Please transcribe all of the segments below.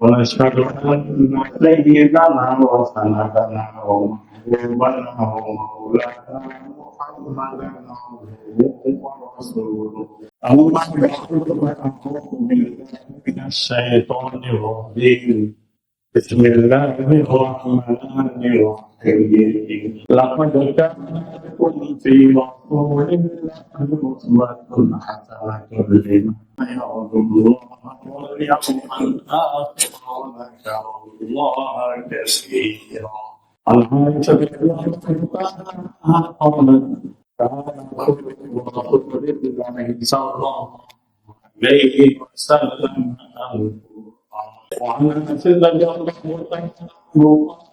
ونشهد ان سيدنا وسندنا ومحبوبنا ومولانا محمدا عبده ورسوله اما بعد فاعوذ بالله من الشيطان الرجيم بسم الله الرحمن الرحيم لقد كان لكم في رسول الله أسوة حسنة لمن يرجو الله واليوم الآخر وذكر الله كثيرا الحمد لله قولا كان رسول الله صلى الله عليه وسلم وعن سيدنا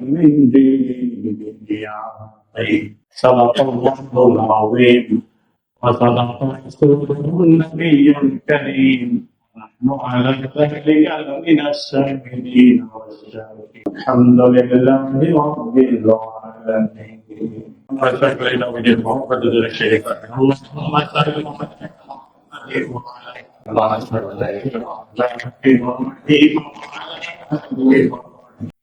من دنيا صدق الله العظيم وصدق رسوله النبي الكريم نحن على ذلك من الشاهدين والشاكرين الحمد لله رب العالمين اللهم صل على محمد وعلى آله وصحبه وسلم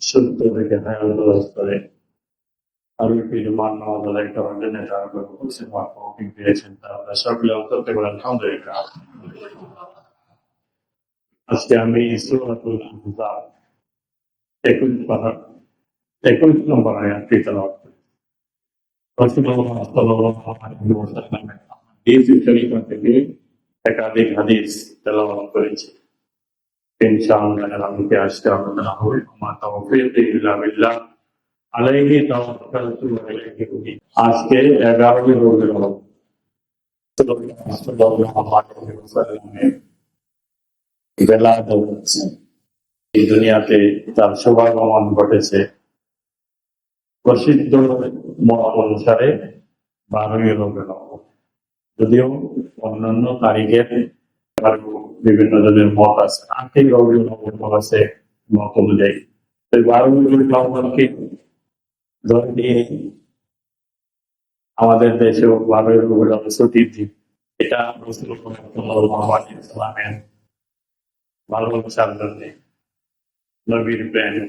সত্য থেকে হায়াল করে আরও কিছু মান্য আদায় করার জন্য যারা করছেন মার্কিং পেয়েছেন তারা সকলে অন্তর্তে করে আলহামদুলিল্লাহ আজকে আমি সুরাতুল একুশ পারা একুশ নম্বর আয়াতটি তেলাওয়াত থেকে একাধিক হাদিস করেছি আলোচনা হবে আজকে 11 রবিউল আউয়াল সাল্লাল্লাহু আলাইহি ওয়াসাল্লামের বেলায়েত হচ্ছে এই দুনিয়াতে তার শুভাগমন ঘটেছে। প্রসিদ্ধ মত অনুসারে বারোই রবিউল যদিও অন্যান্য তারিখের বিভিন্ন জনের মত আছে। আটই রবিউল আউয়াল আছে মত অনুযায়ী। বারোই রবিউল নিয়ে আমাদের দেশেও বারোই রবিউল আউয়াল ছুটির দিন। এটা আলাইহি ভালোবাসার জন্য নবীর প্রেম নবীর ভালোবাসা রাসূলুল্লাহ সাল্লাল্লাহু আলাইহি ওয়াসাল্লামকে আল্লাহ পাক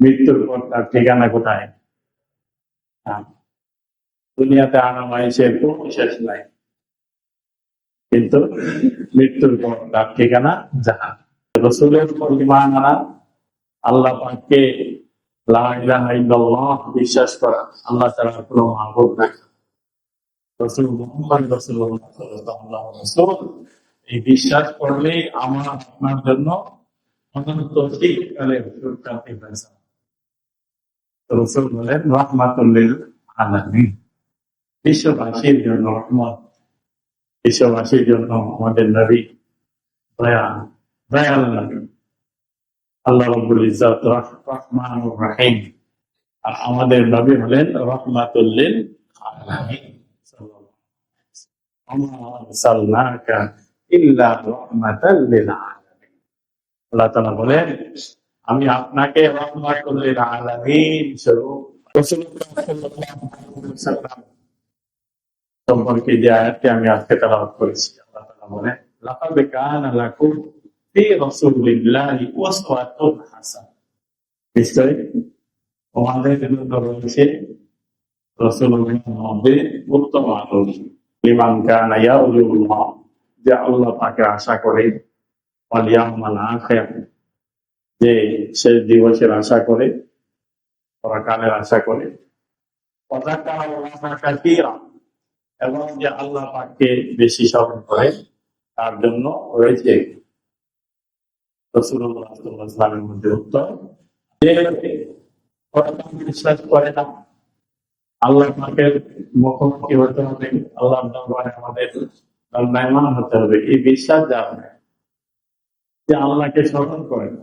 মৃত্যুর পর তার ঠিকানা কোথায়? হ্যাঁ, দুনিয়াতে আরাম আয়েসের কোন শেষ নাই। কিন্তু মৃত্যুর পর তার ঠিকানা জাহান। রসুলের উপর ইমান আনা আল্লাহ পাককে বিশ্বাস করা আল্লাহ ছাড়া কোনো মাহবুব নাই। রসুল এই বিশ্বাস করলেই আমার আপনার জন্য অনন্ত শীতকালে সুখ্যাতি হয়েছে রসুল বলেন রহমাতুল্লিল আলামিন বিশ্ববাসীর জন্য রহমত বিশ্ববাসীর জন্য আমাদের নবী দয়া দয়াল নবী আল্লাহ রব্বুল ইজ্জত রহ- রহমান রাহিম আর আমাদের নবী হলেন রহমাতুল্লিল আলামিন ওমা আরসালনাকা ইল্লা রাহমাতাল লিল আলামিন আল্লাহ তাআলা বলেন আমি আপনাকে রহমাতুল্লিল আলামিন স্বরূপ রাসূলুল্লাহ সাল্লাল্লাহু আলাইহি ওয়াসাল্লাম সম্পর্কে যে আয়াতটি আমি আজকে তেলাওয়াত করেছি আল্লাহ তাআলা বলেন লাকাদ কানা লাকুম ফি রাসূলিল্লাহি উসওয়াতুন হাসানাহ নিশ্চয়ই তোমাদের জন্য রয়েছে রাসূলুল্লাহর মধ্যে উত্তম আদর্শ লিমান কানা ইয়ারজুল্লাহ যে আল্লাহ তাকে আশা করে ওয়াল ইয়াউমাল আখির যে শেষ দিবসের আশা করে পরকালের আশা করে। এবং যে আল্লাহ পাককে বেশি স্মরণ করে, তার জন্য রয়েছে ইসলামের মধ্যে উত্তর। বিশ্বাস করে না, আল্লাহ পাকের মুখোমুখি হতে হবে আল্লাহ আমাদের দণ্ডায়মান হতে হবে, এই বিশ্বাস যার যে আল্লাহকে স্মরণ করে না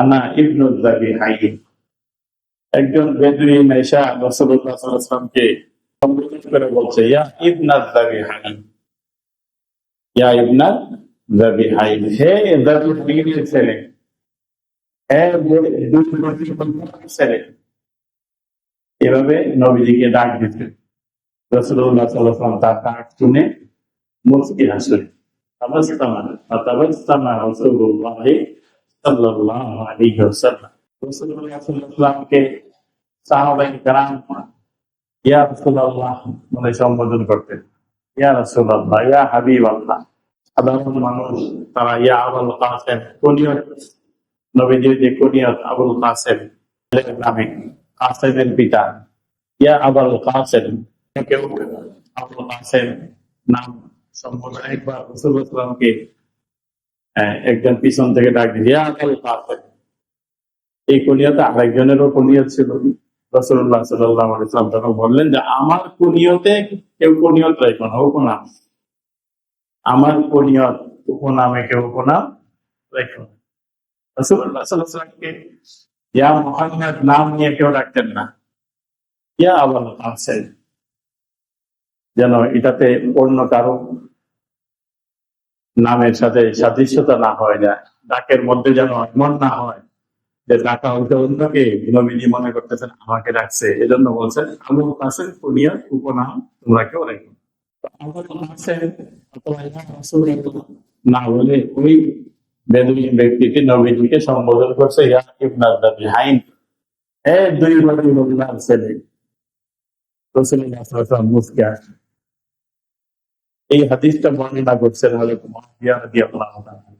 আনা ইবনু জাবি হাইন একজন বেদুইন এসা রসুল্লাহ সাল্লামকে সম্বোধন করে বলছে, ইয়া ইবনাত জাবি হাইন ইয়া ইবনাত জাবি হাইন হে জাবি হাইনের ছেলে হে ছেলে। এভাবে নবীজিকে ডাক দিতে রসুল্লাহ সাল্লাম তার ডাক শুনে মুসকি হাসলেন। তাবাস্তামা তাবাস্তামা রাসূলুল্লাহ বলে সম্বোধন করতেন। ইয়া রাসূলুল্লাহ ইয়া হাবিবাল্লাহ সাধারণ মানুষ, তারা ইয়া আবুল কাসেম, কুনিয়ত। নবীজির যে কুনিয়ত, আবুল কাসেম নামে কাসেমের পিতা। ইয়া আবুল কাসেম, কেউ আবুল কাসেম নাম সম্বোধন, একবার রসুলামকে একজন পিছন থেকে ডাক দিয়ে এই কুনিয়তে আরেকজনেরও কুনিয়ত ছিল। রসুল্লাহ সাল্লাহ ইসলাম তখন বললেন যে, আমার কেউ না আমার উপনামে কেউ উপনাম না। ইয়া নাম নিয়ে কেউ ডাকতেন না। ইয়া যেন এটাতে অন্য কারও নামের সাথে সাদৃশ্যতা না হয় না ডাকের মধ্যে যেন এমন না হয় যে ডাকা হইতে অন্যকে নবীজি মনে করতেছেন আমাকে ডাকছে। এজন্য বলছেন আবুল কাসেম কুনিয়া উপনাম তোমরা কেউ রেখো না বলে ওই বেদুইন ব্যক্তিকে নবীজিকে সম্বোধন করছে, ইয়া এ দুই ছেলে। মুস্কি হাসলেন। এই হাদিসটা বর্ণনা করছেন হযরত মুআবিয়া রাদিয়াল্লাহু তাআলা।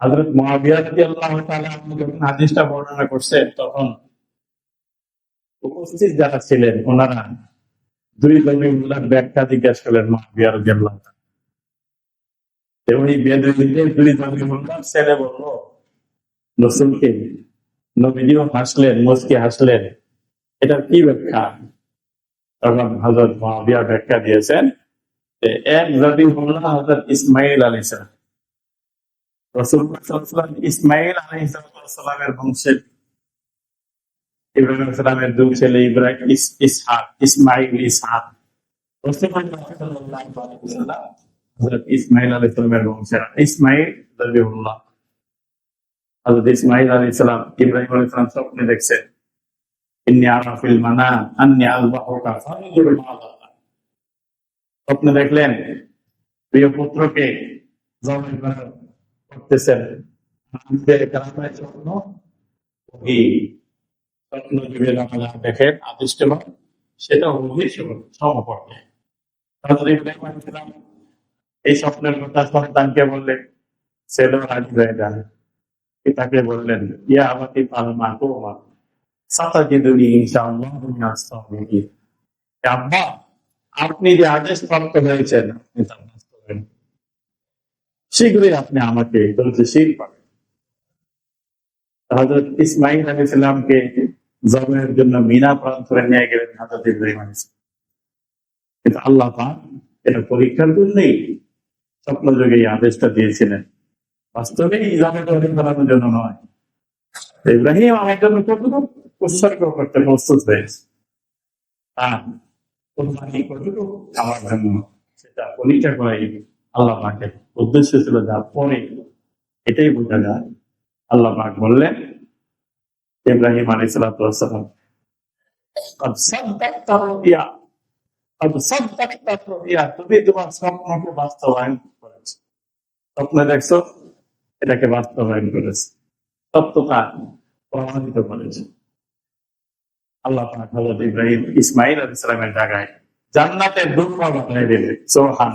হযরত মুআবিয়া রাদিয়াল্লাহু তাআলা আনহু যখন হাদিসটা বর্ণনা করছেন, তখন উপস্থিত যারা ছিলেন, ওনারা দুই জমিগুলার ব্যাখ্যা জিজ্ঞাসা করলেন মুআবিয়া রাদিয়াল্লাহু তাআলা। এবং এই বেদুইনদের দুই জমিগুলার ছেলে বলল, রসুলকে নবীজিও হাসলেন মুস্কি হাসলেন, এটার কি ব্যাখ্যা? তখন হজরত মহাবিয়া ব্যাখ্যা দিয়েছেন এক জাতি হল হজরত ইসমাইল আলী সালাম রসুল্লাহ সাল্লাল্লাহু আলাইহি ওয়াসাল্লাম ইসমাইল আলী সালামের বংশের ইব্রাহিম সালামের দুই ছেলে ইব্রাহিম ইস- ইসহাক ইসমাইল ইসহাক রসুল্লাহ সাল্লাল্লাহু আলাইহি ওয়াসাল্লাম হযরত ইসমাইল আলী সালামের বংশের ইসমাইল জবিহুল্লাহ হযরত ইসমাইল আলী সালাম ইব্রাহিম আলী সালাম স্বপ্নে দেখছেন ইন্নি আরা ফিল মানাম আন্নি আযবাহুকা ফানজুর মাযা স্বপ্নে দেখলেন, প্রিয় পুত্রকে করতেছেন আমরা সেটা এই স্বপ্নের কথা বললেন, ইয়া আমাকে পালমা ইনশাআল্লাহ মিনাস সাবিরিন হে আব্বা আপনি যে আদেশ প্রাপ্ত হয়েছেন, আপনি তা বাস্তবায়ন। শীঘ্রই আপনি আমাকে ধৈর্যশীল পাবেন হজরত ইসমাইল আলী ইসলামকে জবের জন্য মিনা প্রান্তরে নিয়ে গেলেন হজরত ইব্রাহিম আলী কিন্তু আল্লাহ পাক এটা পরীক্ষার জন্যই স্বপ্ন যুগে এই আদেশটা দিয়েছিলেন। বাস্তবে ইসলামে তৈরি করানোর জন্য নয়। ইব্রাহিম আমার জন্য কতটুকু উৎসর্গ করতে প্রস্তুত হয়েছে। হ্যাঁ আমার জন্য সেটা পরীক্ষা করে আল্লাহ পাকে উদ্দেশ্য ছিল যা পরে এটাই বোঝা যায় আল্লাহ পাক বললেন ইব্রাহিম আলী তুমি তোমার স্বপ্নকে বাস্তবায়ন দেখছ এটাকে বাস্তবায়ন করেছে সত্যতা প্রমাণিত করেছে আল্লাহ হজরত ইব্রাহিম ইসমাইল আলী সালামের জায়গায় জান্নাতের দুঃখ বানিয়ে দিলেন সোহান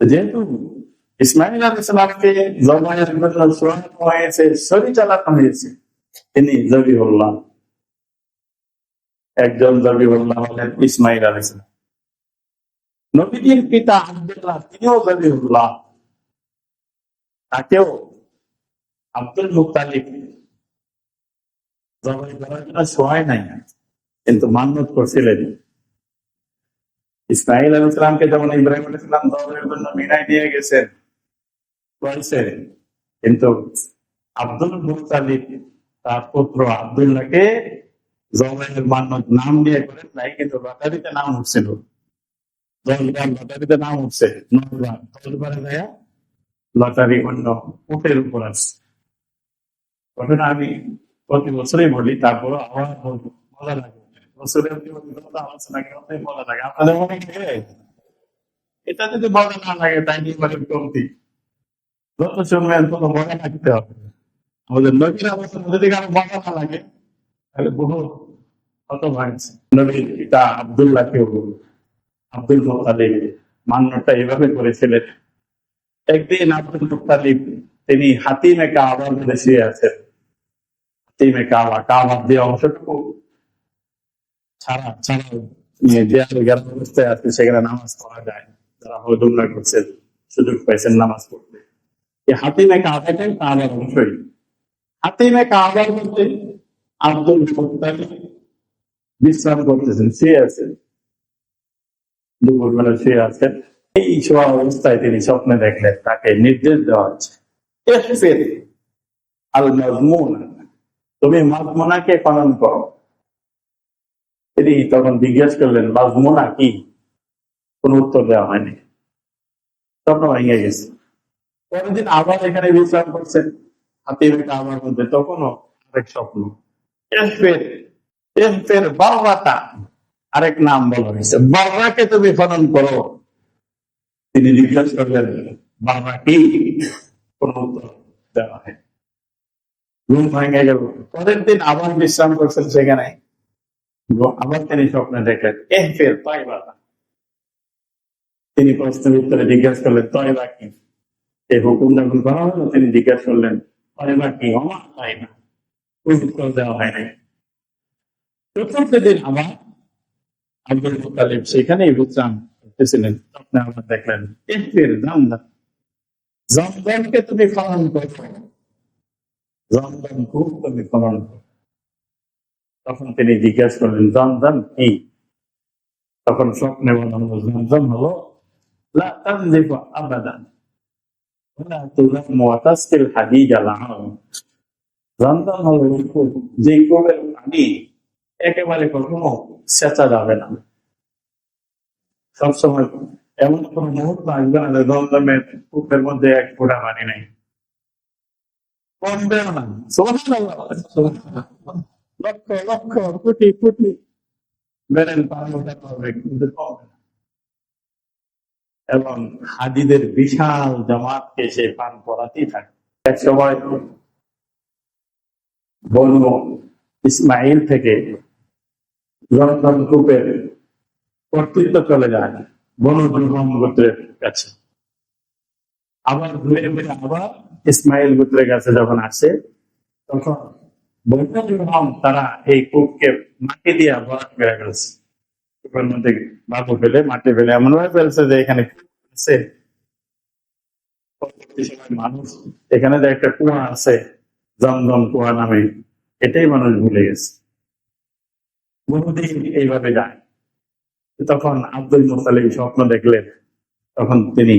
যেহেতু ইসমাইল আলী সালামকে জবাইয়ের হয়েছে তিনি জবি হল্লাম একজন জবিহুল্লাহ হলেন ইসমাইল সালাম নবীজির পিতা আব্দুল্লাহ, তিনিও জবিহুল্লাহ তাকেও আব্দুল মুক্তালিব জবাই করার জন্য সময় নাই, কিন্তু মান্যত করছিলেন। ইসমাইল আলু ইসলামকে যেমন ইব্রাহিম আলু ইসলাম জবাইয়ের জন্য মিনায় নিয়ে গেছেন করেছে কিন্তু আব্দুল মুক্তালিব তার পুত্র আব্দুল্লাহকে মান্যত নাম নিয়ে করেন নাই, কিন্তু লটারিতে নাম উঠছিল। দশবার লটারিতে নাম উঠছে। লটারি অন্য উপর আসছে ঘটনা আমি প্রতি বছরই বলি তারপর আবার বলব। লাগে। লাগে। আপনাদের মনে এটা যদি মজা না লাগে, তাই নিয়ে বলে কমতি যত শুনবেন তত হবে। আমাদের নবীর আলোচনা যদি কারও মজা না লাগে তাহলে বহু কত ভাঙছে নবীর পিতা আবদুল্লাহ কেউ আব্দুল মোতালিব মান্যটা এভাবে করেছিলেন। একদিন আব্দুল মুক্তালিব তিনি হাতিমে কাবার শুয়ে আছেন। হাতিমে কাবা কাবার দিয়ে অংশটুকু ছাড়া ছাড়া দেয়ালে গেরার অবস্থায় আছে, সেখানে নামাজ পড়া যায় যারা হদুল্লাহ করছেন, সুযোগ পাইছেন নামাজ পড়তে। এই হাতিমে কাবাটাই কাবার অংশই। হাতিমে কাবার মধ্যে আব্দুল মুক্তালিব বিশ্রাম করতেছেন শুয়ে আছেন। দুপুরবেলা শুয়ে আছেন। এই শোয়া অবস্থায় তিনি স্বপ্নে দেখলেন, তাকে নির্দেশ দেওয়া হচ্ছে আল মাজমুনা তুমি মাজমুনাকে পালন করো। তিনি তখন জিজ্ঞেস করলেন, মাজমুনা কি? কোন উত্তর দেওয়া হয়নি। স্বপ্ন ভেঙে গেছে। পরের দিন আবার এখানে বিশ্রাম করছেন। হাতে রেখে আমার মধ্যে তখনও আরেক স্বপ্ন। ইহফির ইহফির বাবাতা আরেক নাম বলা। হয়েছে বাবাকে তুমি খনন করো। তিনি জিজ্ঞাসা করলেন, বাবা, কি? কোন দেওয়া হয় ঘুম ভাঙে গেল। পরের দিন আবার বিশ্রাম করছেন সেখানে। আবার তিনি স্বপ্নে দেখলেন এহ ফের তাই বাবা তিনি প্রশ্নের উত্তরে জিজ্ঞাসা করলেন তয় বা কি? এই হুকুম যখন করা হলো, তিনি জিজ্ঞাসা করলেন তয় বা কি? অমা তাই না কোন উত্তর দেওয়া হয় নাই চতুর্থ দিন আবার আব্দুল মুতালিব সেখানেই বিশ্রাম করতেছিলেন আপনি আবার দেখলেন এফের জামদান জামদানকে তুমি ফলন করো জামদান খুব তুমি ফলন করো তখন তিনি জিজ্ঞাসা করলেন জামদান কি তখন স্বপ্নে বলা হলো জামদান হলো লা তানজিফু আবাদান ولا تذم وتسقي الحديد العام জামদান হলো যে কূপের পানি একেবারে কখনো সেচা যাবে না। সবসময় এমন কোন মুহূর্ত আসবে না দমদমের কূপের মধ্যে এক ফোঁটা পানি নাই। এবং হাজিদের বিশাল জামাতকে সে পান করাতেই থাকে এক সময় বনু ইসমাইল থেকে লন্ডন গ্রুপের কর্তৃত্ব চলে যায় বনু দুর্গম গোত্রের কাছে। আবার ঘুরে ফিরে আবার ইসমাইল গোত্রের কাছে যখন আসে, তখন বনু দুর্গম তারা এই কূপকে মাটি দিয়ে ভরাট করে ফেলছে। কূপের মধ্যে বাবু ফেলে, মাটি ফেলে এমন ভাবে ফেলছে যে এখানে আছে। মানুষ, এখানে যে একটা কুয়া আছে জমজম কুয়া নামে, এটাই মানুষ ভুলে গেছে। বহুদিন এইভাবে যায়। তখন আব্দুল মুতালিব স্বপ্ন দেখলেন, তখন তিনি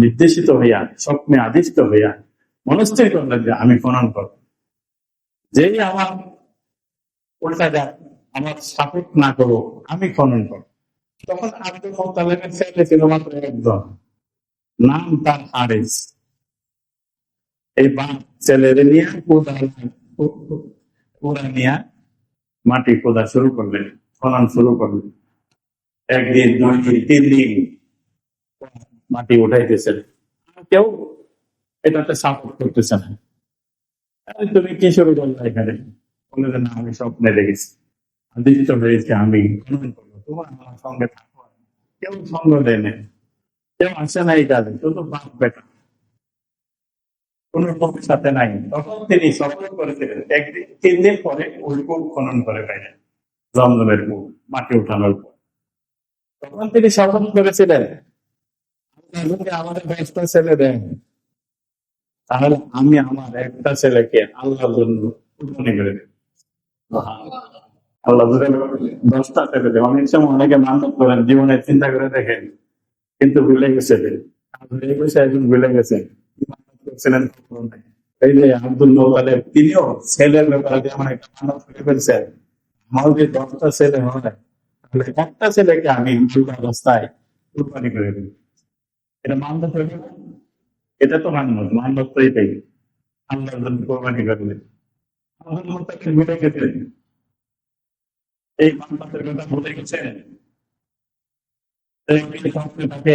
নির্দেশিত হইয়া, স্বপ্নে আদিষ্ট হইয়া মনস্থির করলেন যে, আমি খনন করব। যেই আমার উল্টা যায় আমার সাপোর্ট না করো আমি খনন করব। তখন আব্দুল মুতালিবের ছেলে ছিল মাত্র একজন, নাম তার হারেস। এই বাপ ছেলেরে নিয়ে কোদাল কোদা নিয়ে মাটি খোদা শুরু করলেন খনন শুরু করলেন। একদিন দুই দিন তিন দিন মাটি উঠাইতেছেন। কেউ এটাতে সাপোর্ট করতেছে না। তুমি কি শুরু করলে এখানে, বলে না, আমি স্বপ্নে দেখেছি। আদিত্য হয়েছে, আমি করব, তোমার আমার সঙ্গে থাকো। কেউ সঙ্গ দেয় না কেউ আসে না এই কাজে শুধু বাপ বেটা। কোন সাথে নাই। তখন তিনি সফল করেছিলেন। একদিন, তিন দিন পরে ওই কূপ খনন করে পাইলেন, জমজমের কূপ মাটি উঠানোর পর। তখন তিনি সফল করেছিলেন আমাদের ছেলে দেন। তাহলে আমি আমার একটা ছেলেকে আল্লাহর জন্য কুরবানি করে দেব। আল্লাহ দশটা ছেলে দেয় অনেক সময় অনেকে মানত করেন জীবনে চিন্তা করে দেখেন, কিন্তু ভুলে গেছে হয়ে গেছে, একজন ভুলে গেছে। করছিলেন এই যে আব্দুল তিনিও ছেলের ব্যাপারে যেমন একটা করে ফেলছেন আমার যে দশটা ছেলে হয় একটা ছেলেকে আমি অবস্থায় করে এটা হয়ে এটা তো মানত মানত তো এটাই। আল্লাহর জন্য কোরবানি আব্দুল এই মানতের কথা গেছেন? তাকে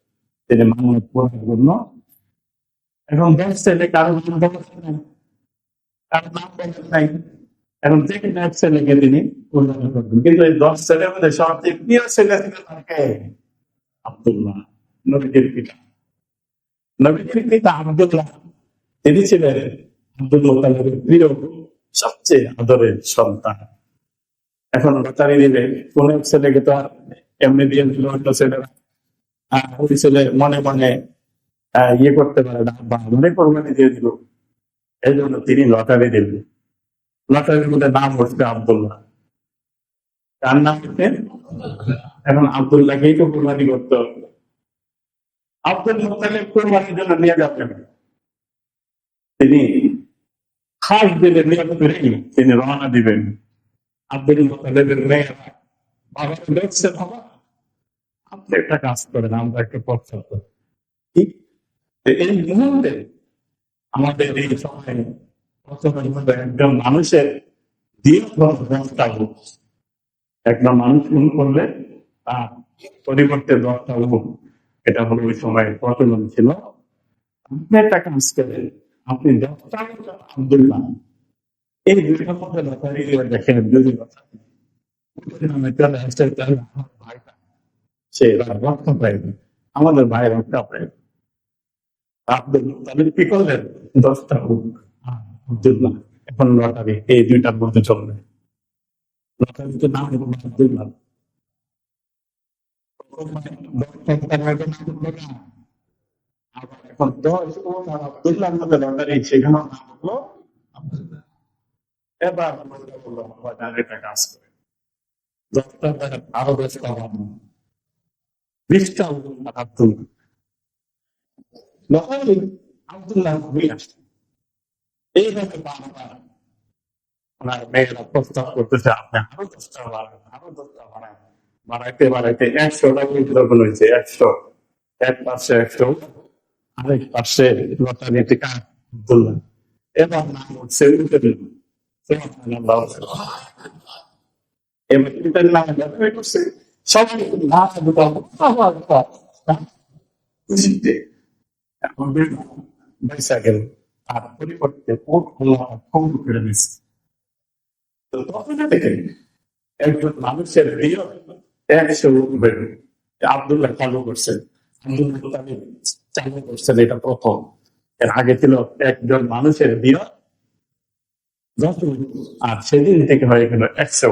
তিনি মানত পড়ার জন্য। এখন দশ কারও নাম কারও নাম নাই এখন ছেলেকে তিনি উন্নয়ন করবেন। কিন্তু এই দশ মধ্যে সবচেয়ে প্রিয় ছেলে ছিল তাকে পিতা। পিতা তিনি ছিলেন আব্দুল মোতালেবের প্রিয় সবচেয়ে আদরের সন্তান। এখন লটারি দিলে কোন ছেলেকে তো আর এমনি দিয়ে ছেলেরা ওই ছেলে মনে মনে ইয়ে করতে পারে না, বা মনে কোরবানি দিয়ে দিল। এই জন্য তিনি লটারি দিলেন। লটারির মধ্যে নাম উঠবে আবদুল্লাহ। তার নাম হচ্ছে এখন আবদুল্লাহকেই তো কোরবানি করতে হবে। আব্দুল মোতালেব কোরবানির জন্য নিয়ে যাবেন। তিনি খাস দিলে নিয়ত করে তিনি রওনা দিবেন। আব্দুল মোতালেবের মেয়েরা। বাবা দেখছে বাবা। একটা কাজ করেন আমরা একটা ঠিক? এই মুহূর্তে আমাদের এই একজন মানুষের দীর্ঘ একজন মানুষ করলে তার পরিবর্তে দশটা এটা হলো ওই সময় প্রচলন ছিল। আপনি একটা কাজ করেন, আপনি দশটা আব্দুল্লাহ, এই দুইটার লটারি দেখেন, যদি কথা সে রক্ষা পাইবে আমাদের ভাই রক্ষা পাইবে আব্দুল তাহলে কি করলেন? দশটা উট আব্দুল্লাহ এখন লটারি। এই দুইটার মধ্যে চলবে। লটারিতে নাম হলো আব্দুল্লাহ নাম। এবার আরও বানানো বিশটা আব্দুল্লাহ লটারি আব্দুল্লাহ ঘুরে আসছে। এইভাবে বারবার ওনার মেয়েরা প্রস্তাব করতেছে, আপনি আরও দশটা বাড়ান, আরও দশটা বাড়ান। বাড়াইতে বাড়াইতে একশোটা তখন হয়েছে, একশো। এক পাশে একশো, আরেক পাশে লটারি থেকে আব্দুল্লাহ এবার নাম উঠে দিল এবার এটার নাম করছে। সবাই না দুটো আবার খুশিতে এখন বেসা গেল তার পরিবর্তে কোট খোলা ফোন করে দিচ্ছে তো তখন দেখেন একজন মানুষের প্রিয় একশো বের আবদুল্লাহ চালু করছেন। চালু করছেন এটা প্রথম। এর আগে ছিল একজন মানুষের বিয়ে আর সেদিন থেকে হয়ে গেল একশো।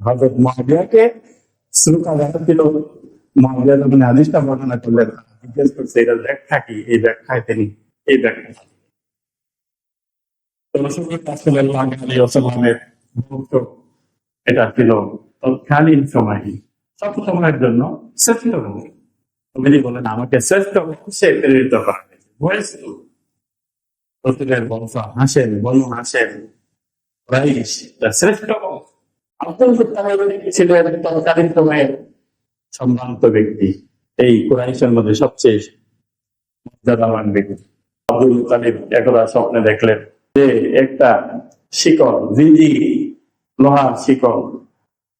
হজরত মহাবিয়াকে শ্রোতা দেখা ছিল মহাবিয়া যখন আদিসটা বর্ণনা করলেন, জিজ্ঞেস করছে, এটা ব্যাখ্যা কি? এই ব্যাখ্যায় তিনি, এই ব্যাখ্যা এটা ছিল তৎকালীন সময় সব সময়ের জন্য শ্রেষ্ঠ বংশ বলেন আমাকে শ্রেষ্ঠ বংশে প্রেরিত করা হয়েছে হাসেন, বনু হাসেন শ্রেষ্ঠ বংশ আব্দুল মুত্তালিব ছিলেন তৎকালীন সময়ের সম্ভ্রান্ত ব্যক্তি। এই কুরাইশের মধ্যে সবচেয়ে মর্যাদাবান ব্যক্তি। আব্দুল মুতালিব একদা স্বপ্নে দেখলেন যে একটা শিকল জিজি লোহার শিকল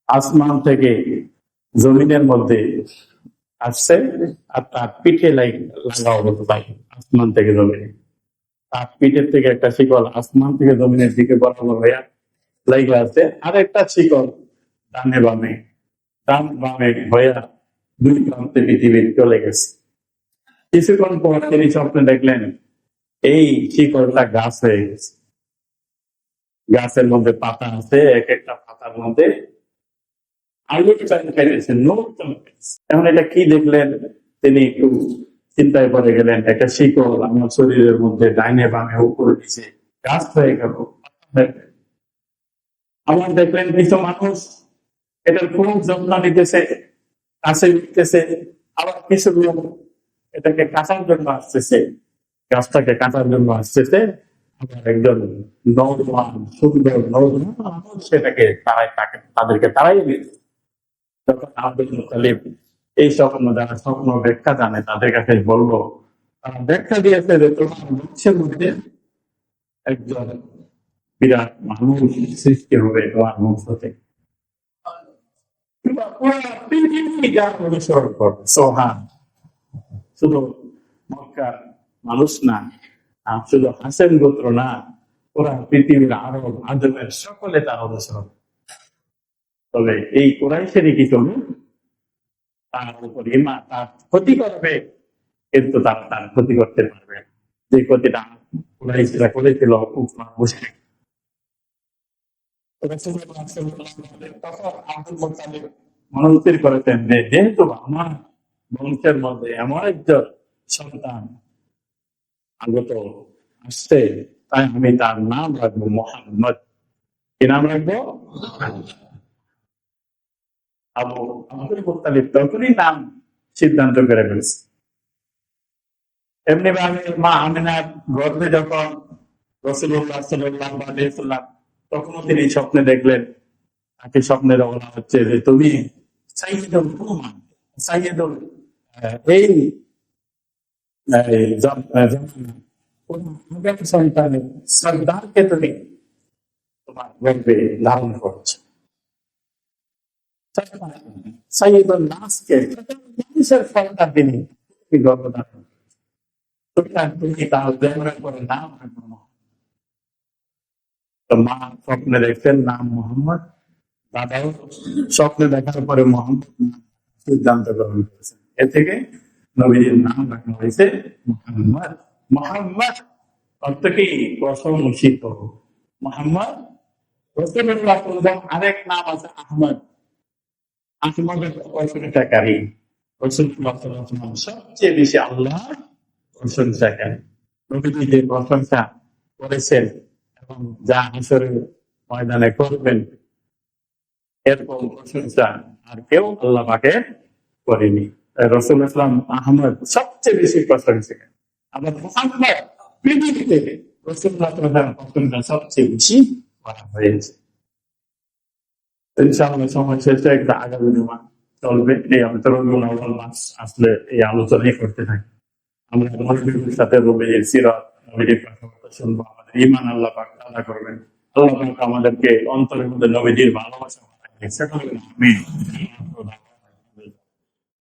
আসমান থেকে জমিনের মধ্যে আসছে আর তার পিঠে লাগ লাগা অবস্থা তাই আসমান থেকে জমিনে। তার পিঠের থেকে একটা শিকল আসমান থেকে জমিনের দিকে বরাবর হইয়া লাইগা আছে। আর একটা শিকল ডানে বামে, ডান বামে হইয়া দুই প্রান্তে পৃথিবীর চলে গেছে। কিছুক্ষণ পর তিনি স্বপ্নে দেখলেন, এই শিকড়টা গাছ হয়ে গেছে। গাছের মধ্যে পাতা আছে, এক একটা পাতার মধ্যে আলু খাইতেছে নতুন এখন এটা কি দেখলেন? তিনি একটু চিন্তায় পড়ে গেলেন, একটা শিকড় আমার শরীরের মধ্যে ডাইনে বামে উপরে নিচে গাছ হয়ে গেল। আমার দেখলেন কিছু মানুষ এটার খুব যত্ন নিতেছে, কাছে নিতেছে আবার কিছু লোক এটাকে কাটার জন্য আসতেছে, গাছটাকে কাটার জন্য আসতেছে, আবার একজন নৌমান সুন্দর নৌমান সেটাকে তারাই তাকে, তাদেরকে তারাই দিচ্ছে তখন আব্দুল মুতালিব এই স্বপ্ন যারা স্বপ্ন ব্যাখ্যা জানে, তাদের কাছে বলব তারা ব্যাখ্যা দিয়েছে যে তোমার মধ্যে একজন বিরাট মানুষ সৃষ্টি হবে তোমার থেকে সকলে তবে এই কোরাইশেরই কিছু তার উপর ইমা তার ক্ষতি করবে, কিন্তু তারা তার ক্ষতি করতে পারবে যে ক্ষতিটা কোরাইশরা করেছিল মুসলিম রাসূলুল্লাহ সাল্লাল্লাহু আলাইহি ওয়াসাল্লাম তখন আব্দুল মুত্তালিব মনস্থির করেছেন যে, যেহেতু আমার বংশের মধ্যে এমন একজন সন্তান আগত আসছে, তাই আমি তার নাম রাখব মোহাম্মদ। কি নাম রাখব? আবু আব্দুল মুত্তালিব তখনই নাম সিদ্ধান্ত করে ফেলেছে। এমনি ভাবে মা আমিনার গর্ভে যখন রসুল্লাহ সাল্লাহ আলাইসাল্লাম তখনও তিনি স্বপ্নে দেখলেন, তাকে স্বপ্নের বলা হচ্ছে যে তুমি সাইয়েদুল রহমান সাইয়েদুল এই সন্তানের তুমি তোমার গর্ভে ধারণ করছ। তিনি কি গর্বদান সুতরাং তুমি তার দেওয়ার করে না। মা স্বপ্নে দেখছেন, নাম মোহাম্মদ। দাদাও স্বপ্নে দেখার পরে মোহাম্মদ সিদ্ধান্ত গ্রহণ করেছেন। এ থেকে নবীজির নাম রাখা হয়েছে মোহাম্মদ। মোহাম্মদ অর্থ কি? প্রশংসিত। মোহাম্মদ রসুল্লাহ সাল্লাল্লাহু আরেক নাম আছে আহমদ। আহমদের প্রশংসাকারী। সবচেয়ে বেশি আল্লাহ প্রশংসাকারী। নবীজি যে প্রশংসা করেছেন এবং যা আসরে ময়দানে করবেন, এরকম প্রশংসা আর কেউ আল্লাহ পাকে করেনি। রসুল ইসলাম আহমদ সবচেয়ে বেশি প্রশংসা আবার মোহাম্মদ পৃথিবীতে রসুল্লাহ প্রশংসা সবচেয়ে বেশি করা হয়েছে। ইনশাআল্লাহ সময় একটা আগামী জমা চলবে। এই মাস আসলে এই আলোচনাই করতে থাকি আমরা সাথে রবির সিরাত, নবীর কথাবার্তা শুনব। ইমান আল্লাহ পাক আদা করবেন। আল্লাহ আমাদেরকে অন্তরের মধ্যে নবীজির ভালোবাসা সেটা আমি